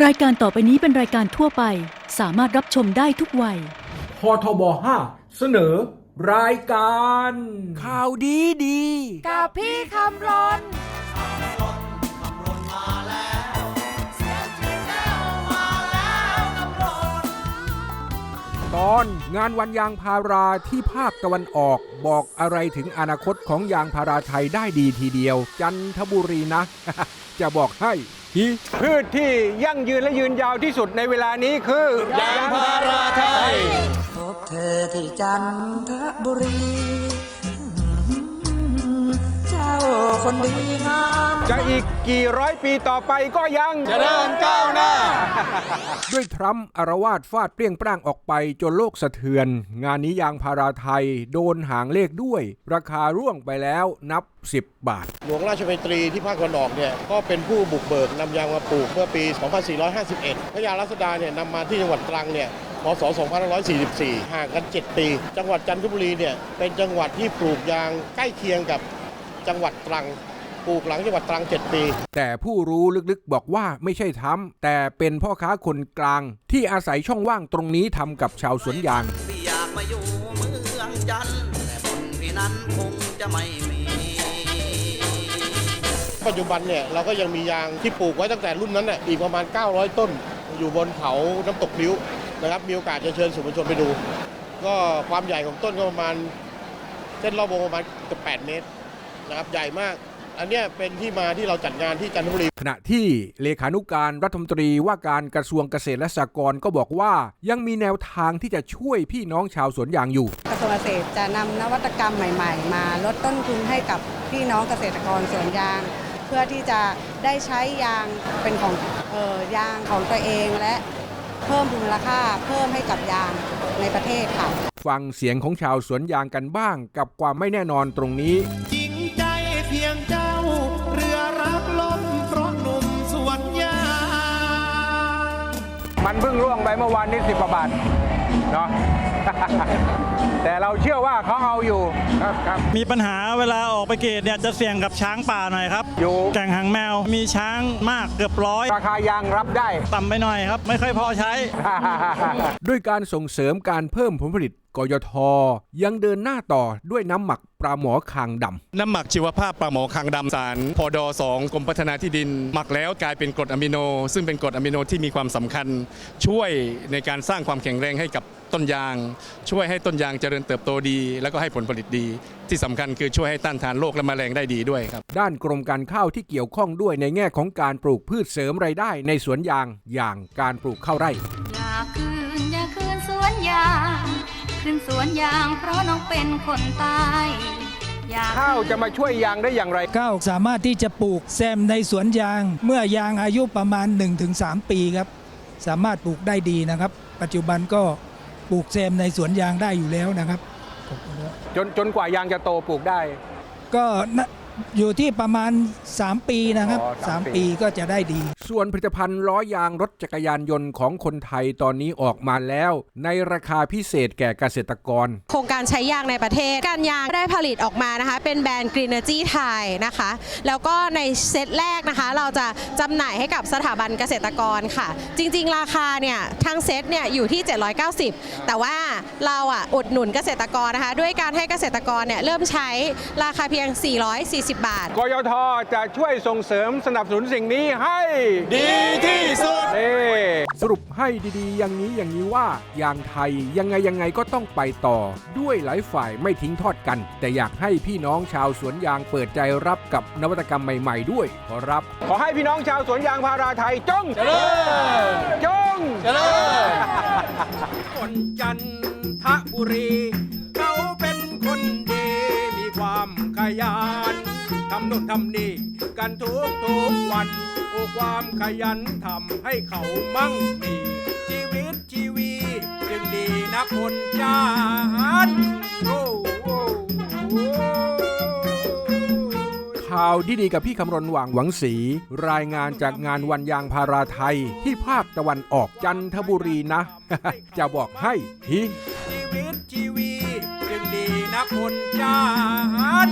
รายการต่อไปนี้เป็นรายการทั่วไป สามารถรับชมได้ทุกวัย พทบ5เสนอ รายการ ข่าวดีดี กับพี่คำรนตอนงานวันยางพาราที่ภาคตะวันออกบอกอะไรถึงอนาคตของยางพาราไทยได้ดีทีเดียว จันทบุรีนะ จะบอกให้ฮิ พืชที่ยั่งยืนและยืนยาวที่สุดในเวลานี้คือยางพาราไทยพบเธอที่จันทบุรีเจ้า คนดีงามจะอีกกี่ร้อยปีต่อไปก็ยังเจริญก้าวหน้า ด้วยทรัมป์อารวาสฟาดเปรี้ยงปร้างออกไปจนโลกสะเทือน งานนี้ยางพาราไทย โดนหางเลขด้วย ราคาร่วงไปแล้วนับ 10 บาท หลวงราชบัณฑรีที่ภาคตะวันออกเนี่ยก็เป็นผู้บุกเบิกนำยางมาปลูกเมื่อปี 2451 พระยารัศดาเนี่ยนำมาที่จังหวัดตรังเนี่ยพศ 2544 ห่างกัน 7 ปี จังหวัดจันทบุรีเนี่ยเป็นจังหวัดที่ปลูกยางใกล้เคียงกับ จังหวัดตรังปลูกหลังจังหวัดตรัง 7 ปี แต่ผู้รู้ลึกๆบอกว่าไม่ใช่ทำแต่เป็นพ่อค้าคนกลาง ที่อาศัยช่องว่างตรงนี้ทำกับชาวสวนยางพี่อยากมาอยู่เมืองจันทร์แต่บนพี่นั้นคงจะไม่มีปัจจุบันเนี่ยเราก็ยังมียางที่ปลูกไว้ตั้งแต่รุ่นนั้นน่ะอีกประมาณ 900 ต้น อยู่บนเขาน้ำตกพลิ้วนะครับมีโอกาสจะเชิญสื่อมวลชนไปดู ก็ความใหญ่ของต้นก็ประมาณเส้นรอบวงประมาณเกือบ8เมตร นะครับใหญ่มาก อันเนี้ยเป็นที่มาที่เราจัดงานที่จันทบุรี ขณะที่เลขานุการรัฐมนตรีว่าการกระทรวงเกษตรและสหกรณ์ก็บอกว่ายังมีแนวทางที่จะช่วยพี่น้องชาวสวนยางอยู่ กระทรวงเกษตรจะนำนวัตกรรมใหม่ ๆ มาลดต้นทุนให้กับพี่น้องเกษตรกรสวนยาง เพื่อที่จะได้ใช้ยางเป็นของเออยางของตัวเองและเพิ่มมูลค่าเพิ่มให้กับยางในประเทศค่ะ ฟังเสียงของชาวสวนยางกันบ้างกับความไม่แน่นอนตรงนี้จ มันเพิ่งร่วงไปเมื่อวานนี้สิบกว่าบาทเนาะ แต่เราเชื่อว่าเขาเอาอยู่ครับครับ มีปัญหาเวลาออกไปเกตเนี่ยจะเสี่ยงกับช้างป่าหน่อยครับ อยู่แก่งหางแมวมีช้างมากเกือบร้อย ราคายางรับได้ ต่ำไปหน่อยครับ ไม่ค่อยพอใช้ ด้วยการส่งเสริมการเพิ่มผลผลิตกยทยังเดินหน้าต่อด้วยน้ำหมักปลาหมอคางดำน้ำหมักชีวภาพปลาหมอคางดำสารพอดอ2กรมพัฒนาที่ดิน หมักแล้วกลายเป็นกรดอะมิโน ซึ่งเป็นกรดอะมิโนที่มีความสำคัญ ช่วยในการสร้างความแข็งแรงให้กับต้นยาง ช่วยให้ต้นยางเจริญเติบโตดี แล้วก็ให้ผลผลิตดี ที่สำคัญคือช่วยให้ต้านทานโรคและแมลงได้ดีด้วยครับ ด้านกรมการข้าวที่เกี่ยวข้องด้วยในแง่ของการปลูกพืชเสริมไรายได้ในสวนยางอย่างการปลูกข้าวไร่อยากคืนอยากคืนสวนยางคืนสวนยางเพราะน้องเป็นคนตายอยากข้าวจะมาช่วยยางได้อย่างไรก้าวสามารถที่จะปลูกแซมในสวนยาง เมื่อยางอายุประมาณ 1-3 ปีครับ สามารถปลูกได้ดีนะครับ ปัจจุบันก็ปลูกแซมในสวนยางได้อยู่แล้วนะครับ จนจนกว่ายางจะโตปลูกได้ ก็น่ะ อยู่ที่ประมาณ 3 ปีนะครับ อ๋อสามปี 3 ปีก็จะได้ดี ส่วนผลิตภัณฑ์ล้อยางรถจักรยานยนต์ของคนไทยตอนนี้ออกมาแล้ว ในราคาพิเศษแก่เกษตรกร โครงการใช้ยางในประเทศ การยางได้ผลิตออกมานะคะ เป็นแบรนด์ Green Energy ไทยนะคะ แล้วก็ในเซตแรกนะคะ เราจะจำหน่ายให้กับสถาบันเกษตรกรค่ะ จริงๆ ราคาเนี่ยทั้งเซตเนี่ยอยู่ที่ 790 แต่ว่าเราอะอุดหนุนเกษตรกรนะคะ ด้วยการให้เกษตรกรเนี่ยเริ่มใช้ราคาเพียง 440บาท กยทจะช่วยส่งเสริมสนับสนุนสิ่งนี้ให้ดีที่สุดนี่สรุปให้ดีๆ อย่างนี้อย่างนี้ว่ายางไทยยังไงยังไงก็ต้องไปต่อ ด้วยหลายฝ่ายไม่ทิ้งทอดกัน แต่อยากให้พี่น้องชาวสวนยางเปิดใจรับกับนวัตกรรมใหม่ๆด้วยขอรับ ขอให้พี่น้องชาวสวนยางพาราไทยจงเจริญจงเจริญ คนจันทบุรีำนู่นทำนี่กันทุกทุกวัน โอ้ความขยันทำให้เขามั่งมี ชีวิตชีวี จึงดีนะคนจันโอ้โอ้โอ้ข่าวดีๆกับพี่คำรณหว่างหวังสี รายงานจากงานวันยางพาราไทย ที่ภาคตะวันออกจันทบุรีนะ จะบอกให้ฮิชีวิตชีวี จึงดีนะคนจัน